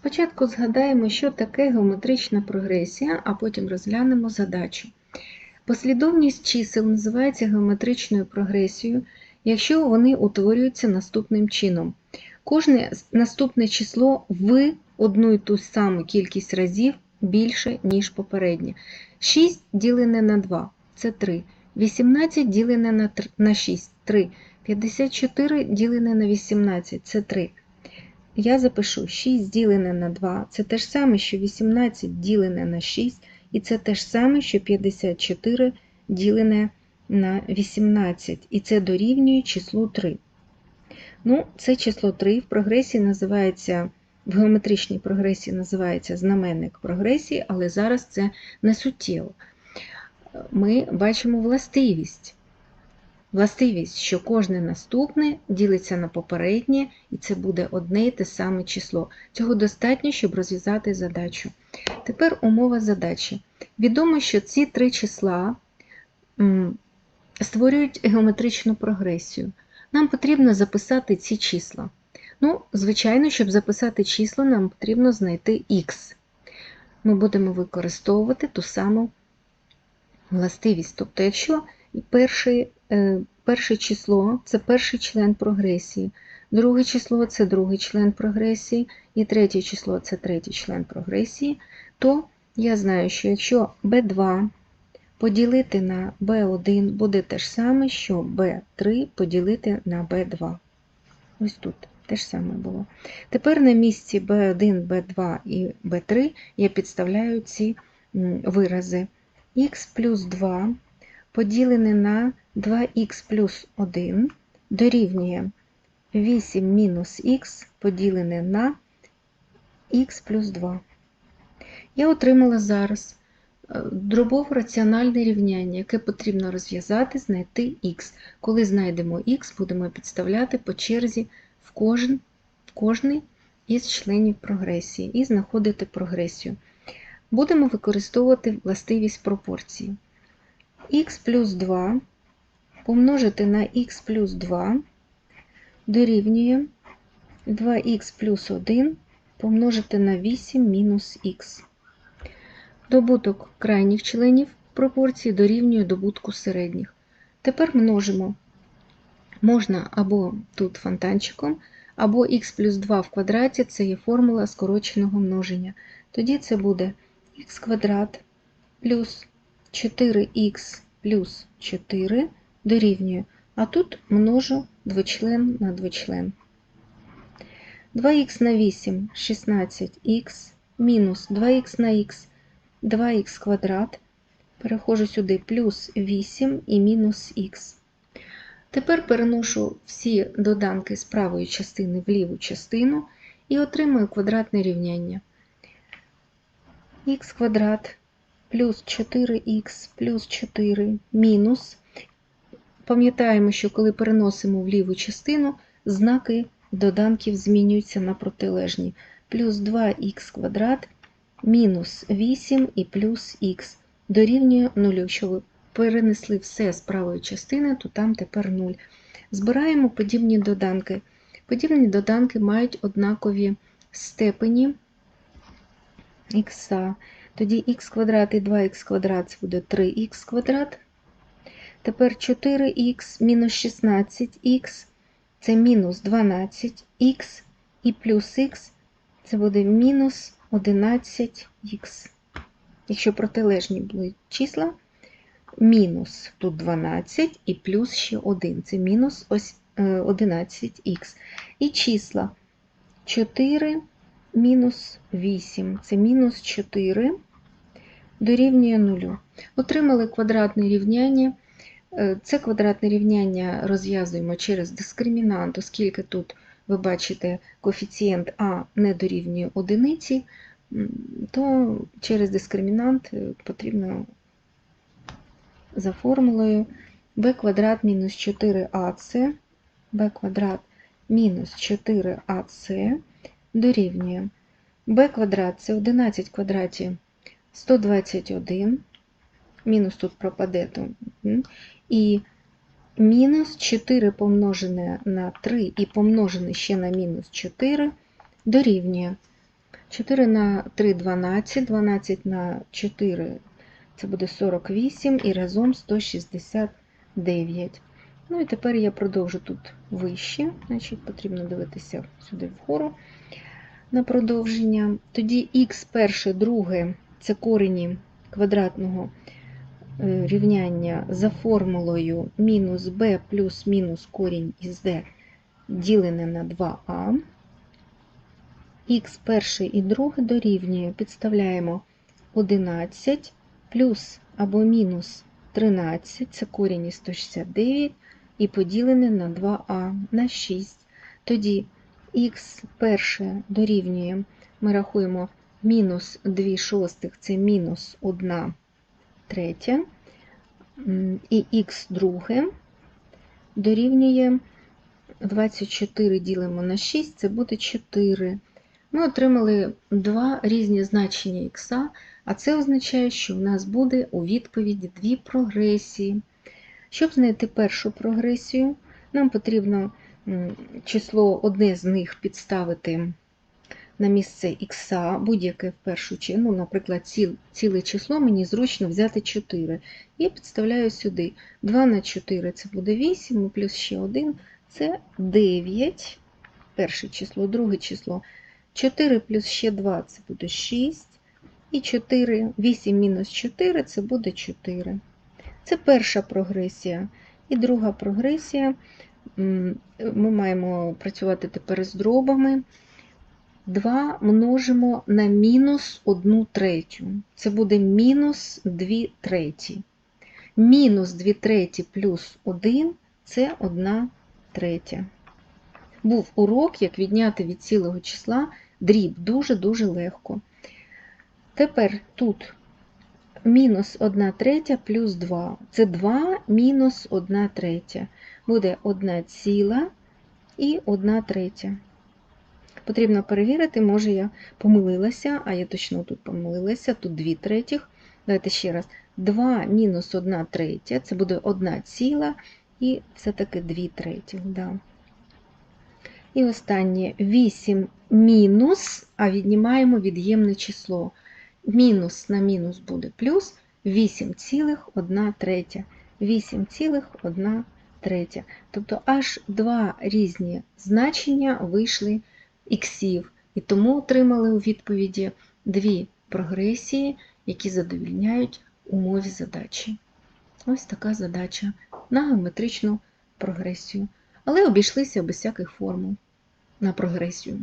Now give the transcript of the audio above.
Спочатку згадаємо, що таке геометрична прогресія, а потім розглянемо задачу. Послідовність чисел називається геометричною прогресією, якщо вони утворюються наступним чином. Кожне наступне число в одну і ту саму кількість разів більше, ніж попереднє. 6 ділене на 2 це 3. 18 ділене на 6 3. 54 ділене на 18 це 3. Я запишу 6 ділене на 2, це те ж саме, що 18 ділене на 6, і це те ж саме, що 54 ділене на 18, і це дорівнює числу 3. Ну, це число 3 в прогресії називається, в геометричній прогресії називається знаменник прогресії, але зараз це не суттєво. Ми бачимо властивість. Властивість, що кожне наступне ділиться на попереднє, і це буде одне і те саме число. Цього достатньо, щоб розв'язати задачу. Тепер умова задачі. Відомо, що ці три числа створюють геометричну прогресію. Нам потрібно записати ці числа. Ну, звичайно, щоб записати число, нам потрібно знайти х. Ми будемо використовувати ту саму властивість. Тобто, якщо перше, е, перше число це перший член прогресії, друге число це другий член прогресії, і третє число це третій член прогресії, то я знаю, що якщо b2 поділити на b1 буде те ж саме, що b3 поділити на b2. Ось тут те ж саме було. Тепер на місці b1, b2 і b3 я підставляю ці вирази. х плюс 2 поділене на 2х плюс 1 дорівнює 8 мінус х поділене на х плюс 2. Я отримала зараз е, дробово раціональне рівняння, яке потрібно розв'язати, знайти х. Коли знайдемо х, будемо підставляти по черзі в кожен, в кожний із членів прогресії і знаходити прогресію. Будемо використовувати властивість пропорції. Х плюс 2 помножити на х плюс 2 дорівнює 2х плюс 1 помножити на 8 мінус х. Добуток крайніх членів пропорції дорівнює добутку середніх. Тепер множимо. Можна або тут фонтанчиком, або х плюс 2 в квадраті це є формула скороченого множення. Тоді це буде х квадрат плюс 4х плюс 4 дорівнює, а тут множу двочлен на двочлен. 2х на 8 16х мінус 2х на х 2х квадрат. Переходжу сюди плюс 8 і мінус х. Тепер переношу всі доданки з правої частини в ліву частину і отримую квадратне рівняння. х квадрат плюс 4х плюс 4 мінус. Пам'ятаємо, що коли переносимо в ліву частину, знаки доданків змінюються на протилежні. Плюс 2х квадрат мінус 8 і плюс х дорівнює 0. Якщо ви перенесли все з правої частини, то там тепер 0. Збираємо подібні доданки. Подібні доданки мають однакові степені х. Тоді х квадрат і 2х квадрат це буде 3х квадрат. Тепер 4х мінус 16х це мінус 12х і плюс х це буде мінус 11х. Якщо протилежні будуть числа, мінус тут 12 і плюс ще 1. Це мінус 11х. І числа 4 мінус 8, це мінус 4 дорівнює 0. Отримали квадратне рівняння. Е, Це квадратне рівняння розв'язуємо через дискримінант, оскільки тут ви бачите коефіцієнт А не дорівнює одиниці, то через дискримінант е, потрібно за формулою b квадрат мінус 4ac, b квадрат мінус 4ac дорівнює b квадрат це 11 в квадраті 121, мінус тут пропаде, і мінус 4 помножене на 3 і помножене ще на мінус 4 дорівнює. 4 на 3 – 12, 12 на 4 – це буде 48 і разом 169. Ну і тепер я продовжу тут вище, значить потрібно дивитися сюди вгору на продовження. Тоді х перше, друге це корені квадратного е, рівняння за формулою мінус b плюс мінус корінь із d ділене на 2а. Х перше і друге дорівнює, підставляємо 11 плюс або мінус 13, це корінь із 169, і поділене на 2а на 6. Тоді х перше дорівнює, ми рахуємо мінус 2 шостих, це мінус 1 третя, і х друге дорівнює 24 ділимо на 6, це буде 4. Ми отримали два різні значення х, а це означає, що в нас буде у відповіді дві прогресії. Щоб знайти першу прогресію, нам потрібно число одне з них підставити на місце х, будь-яке в першу чергу, наприклад, ціл, ціле число мені зручно взяти 4. І підставляю сюди. 2 на 4 це буде 8, і плюс ще 1 це 9. Перше число, друге число. 4 плюс ще 2 це буде 6. І 4, 8 мінус 4 це буде 4. Це перша прогресія. І друга прогресія. Ми маємо працювати тепер з дробами. 2 множимо на мінус 1 третю. Це буде мінус 2 треті. Мінус 2 треті плюс 1 це 1 третя. Був урок, як відняти від цілого числа дріб. Дуже-дуже легко. Тепер тут мінус 1 третя плюс 2. Це 2 мінус 1 третя. Буде 1 ціла і 1 третя. Потрібно перевірити, може я помилилася, а я точно тут помилилася, тут 2 третіх. Давайте ще раз. 2 мінус 1 третя, це буде 1 ціла і все-таки 2 третіх. Да. І останнє 8 мінус, а віднімаємо від'ємне число. Мінус на мінус буде плюс 8,1 третя. 8,1 третя. Тобто аж два різні значення вийшли іксів, і тому отримали у відповіді дві прогресії, які задовільняють умові задачі. Ось така задача на геометричну прогресію. Але обійшлися без всяких формул на прогресію.